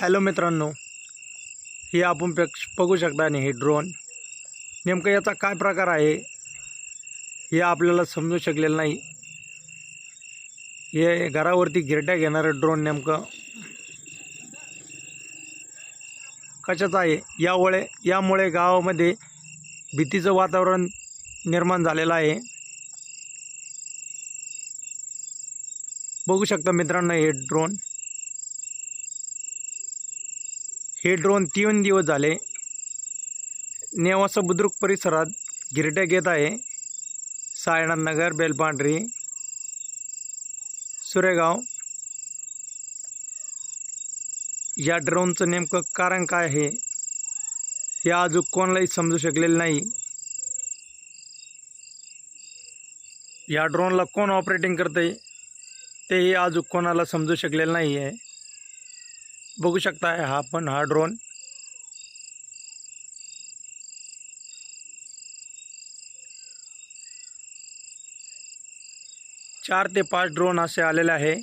Hello मित्रांनो हे आपण पक्ष बघू शकता आणि हे ड्रोन नेमकं याचा काय प्रकार आहे हे आपल्याला समजू शकलेलं नाही. हे घरावरती गिरट्या घेणारं ड्रोन नेमकं कशाचं आहे? यामुळे यामुळे गावामध्ये भीतीचं वातावरण निर्माण झालेलं आहे. बघू शकता मित्रांनो हे ड्रोन हे ड्रोन तीन दिवस झाले नेवासा बुद्रुक परिसरात गिरट्या घेत आहे. सायनाथ नगर बेलपांढरी सुरेगाव. या ड्रोनचं नेमकं कारण काय आहे हे अजून कोणालाही समजू शकलेलं नाही. या ड्रोनला कोण ऑपरेटिंग करते तेही अजून कोणाला समजू शकलेलं नाही आहे बघू शकता हा पण हा ड्रोन चार ते पाच ड्रोन असे आलेले आहे.